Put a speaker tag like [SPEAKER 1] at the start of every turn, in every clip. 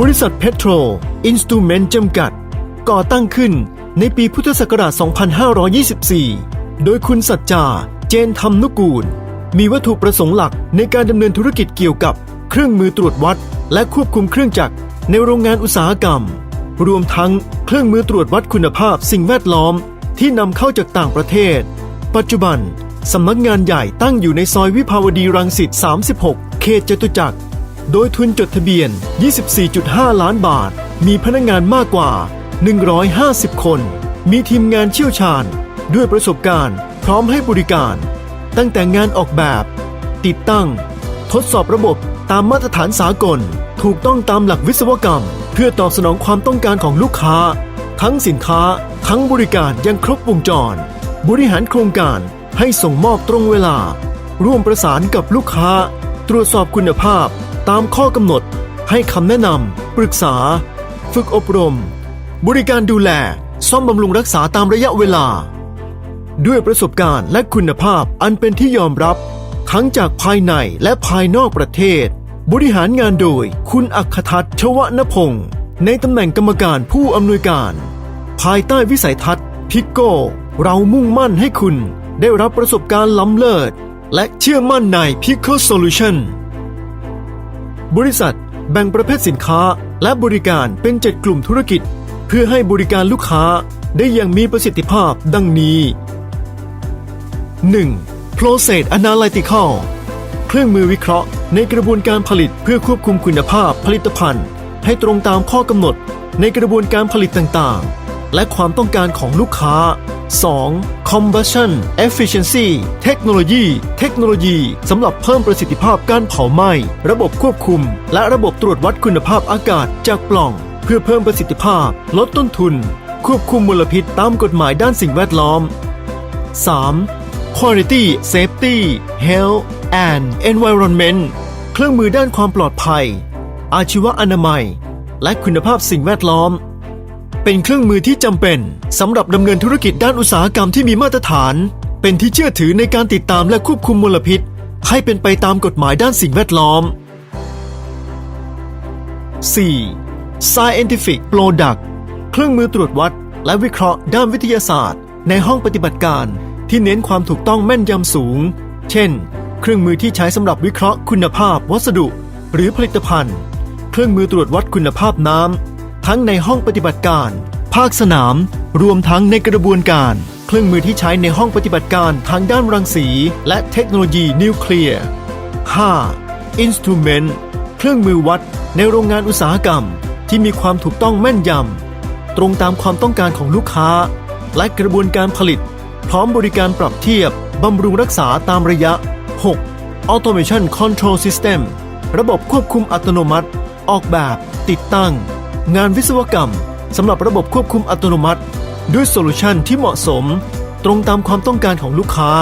[SPEAKER 1] บริษัทเพโตรอินสตูเมนต์จำกัด ก่อตั้งขึ้นในปีพุทธศักราช 2524 โดยคุณสัจจา เจนธรรมนุกูล มีวัตถุประสงค์หลักในการดำเนินธุรกิจเกี่ยวกับ เครื่องมือตรวจวัด และควบคุมเครื่องจักรในโรงงานอุตสาหกรรม รวมทั้งเครื่องมือตรวจวัดคุณภาพสิ่งแวดล้อมที่นำเข้าจากต่างประเทศ ปัจจุบันสำนักงานใหญ่ตั้งอยู่ในซอยวิภาวดีรังสิต 36 เขตจตุจักร โดยทุนจดทะเบียน 24.5 ล้านบาท มีพนักงานมากกว่า 150 คน มีทีมงานเชี่ยวชาญ ด้วยประสบการณ์พร้อมให้บริการ ตั้งแต่งานออกแบบ ติดตั้ง ทดสอบระบบตามมาตรฐานสากล ถูกต้องตามหลักวิศวกรรม เพื่อตอบสนองความต้องการของลูกค้า ทั้งสินค้า ทั้งบริการยังครบวงจร บริหารโครงการให้ส่งมอบตรงเวลา ร่วมประสานกับลูกค้า ตรวจสอบคุณภาพ ตามข้อกำหนด ให้คำแนะนำปรึกษา ฝึกอบรม บริการดูแล ซ่อมบำรุงรักษาตามระยะเวลา ด้วยประสบการณ์และคุณภาพอันเป็นที่ยอมรับ ทั้งจากภายในและภายนอกประเทศ บริหารงานโดยคุณอัคทัศน์ชวนพงศ์ในตำแหน่งกรรมการผู้อำนวยการ ภายใต้วิสัยทัศน์พิกโก้เรามุ่งมั่นให้คุณได้รับประสบการณ์ล้ำเลิศ และเชื่อมั่นใน Pico Solution บริษัทแบ่งประเภทสินค้าและบริการเป็น 7 กลุ่มธุรกิจ เพื่อให้บริการลูกค้าได้อย่างมีประสิทธิภาพดังนี้ 1. Process Analytical เครื่องมือวิเคราะห์ในกระบวนการผลิตเพื่อควบคุมคุณภาพผลิตภัณฑ์ ให้ตรงตามข้อกำหนดในกระบวนการผลิตต่างๆ และความต้องการของลูกค้า 2. Combustion Efficiency เทคโนโลยี เทคโนโลยีสำหรับเพิ่มประสิทธิภาพการเผาไหม้ ระบบควบคุม และระบบตรวจวัดคุณภาพอากาศจากปล่อง เพื่อเพิ่มประสิทธิภาพ ลดต้นทุน ควบคุมมลพิษตามกฎหมายด้านสิ่งแวดล้อม 3. Quality Safety Health and Environment เครื่องมือด้านความปลอดภัย อาชีวอนามัย และคุณภาพสิ่งแวดล้อม เป็นเครื่องมือที่จำเป็นสำหรับดำเนินธุรกิจด้านอุตสาหกรรมที่มีมาตรฐาน เป็นที่เชื่อถือในการติดตามและควบคุมมลพิษ ให้เป็นไปตามกฎหมายด้านสิ่งแวดล้อม 4. Scientific Product เครื่องมือตรวจวัด และวิเคราะห์ด้านวิทยาศาสตร์ ในห้องปฏิบัติการ ที่เน้นความถูกต้องแม่นยำสูง เช่น เครื่องมือที่ใช้สำหรับวิเคราะห์คุณภาพวัสดุ หรือผลิตภัณฑ์ เครื่องมือตรวจวัดคุณภาพน้ำ ทั้งในห้องปฏิบัติการ ภาคสนาม รวมทั้งในกระบวนการ เครื่องมือที่ใช้ในห้องปฏิบัติการทางด้านรังสี และเทคโนโลยีนิวเคลียร์ 5. Instrument เครื่องมือวัดในโรงงานอุตสาหกรรม ที่มีความถูกต้องแม่นยำ ตรงตามความต้องการของลูกค้า และกระบวนการผลิต พร้อมบริการปรับเทียบบำรุงรักษาตามระยะ 6. Automation Control System ระบบควบคุมอัตโนมัติ ออกแบบ ติดตั้ง งานวิศวกรรมสำหรับระบบควบคุมอัตโนมัติ ด้วยโซลูชันที่เหมาะสม ตรงตามความต้องการของลูกค้า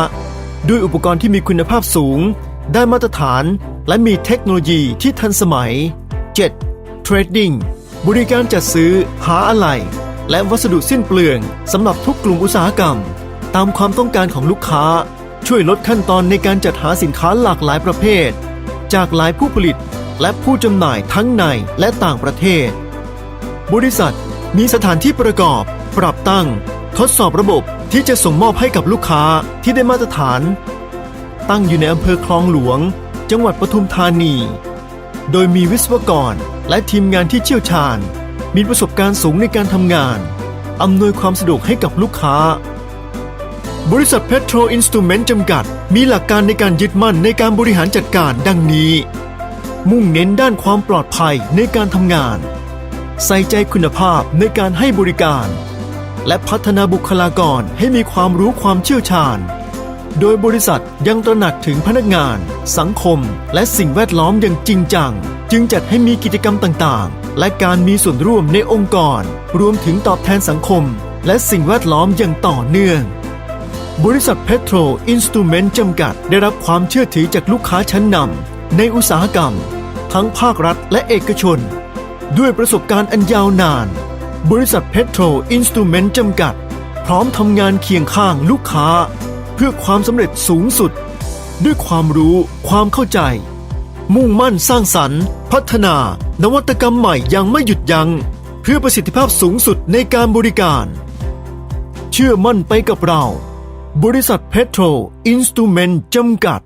[SPEAKER 1] ด้วยอุปกรณ์ที่มีคุณภาพสูง ได้มาตรฐาน และมีเทคโนโลยีที่ทันสมัย 7. Trading บริการจัดซื้อ หาอะไหล่และวัสดุสิ้นเปลืองสำหรับทุกกลุ่มอุตสาหกรรม ตามความต้องการของลูกค้า ช่วยลดขั้นตอนในการจัดหาสินค้าหลากหลายประเภท จากหลายผู้ผลิตและผู้จำหน่ายทั้งในและต่างประเทศ บริษัทมีสถานที่ประกอบ ปรับตั้ง ทดสอบระบบที่จะส่งมอบให้กับลูกค้าที่ได้มาตรฐาน ตั้งอยู่ในอำเภอคลองหลวง จังหวัดปทุมธานี โดยมีวิศวกรและทีมงานที่เชี่ยวชาญ มีประสบการณ์สูงในการทำงาน อำนวยความสะดวกให้กับลูกค้า บริษัทเพโตรอินสตูเมนต์จำกัด มีหลักการในการยึดมั่นในการบริหารจัดการดังนี้ มุ่งเน้นด้านความปลอดภัยในการทำงาน ใส่ใจคุณภาพในการให้บริการ และพัฒนาบุคลากรให้มีความรู้ความเชี่ยวชาญ โดยบริษัทยังตระหนักถึงพนักงาน สังคม และสิ่งแวดล้อมอย่างจริงจัง จึงจัดให้มีกิจกรรมต่างๆ และการมีส่วนร่วมในองค์กร รวมถึงตอบแทนสังคม และสิ่งแวดล้อมอย่างต่อเนื่องบริษัทเพโตรอินสตูเมนต์จำกัดได้รับความเชื่อถือจากลูกค้าชั้นนำในอุตสาหกรรม ทั้งภาครัฐและเอกชน ด้วยประสบการณ์อันยาวนาน บริษัทเพชโตรอินสตูเมนต์จำกัด พร้อมทำงานเคียงข้างลูกค้า เพื่อความสำเร็จสูงสุด ด้วยความรู้ความเข้าใจ มุ่งมั่นสร้างสรรค์ พัฒนา นวัตกรรมใหม่ยังไม่หยุดยัง้ง เพื่อประสิทธิภาพสูงสุดในการบริการ เชื่อมั่นไปกับเรา บริษัทเพชโตรอินสตูเมนต์จำกัด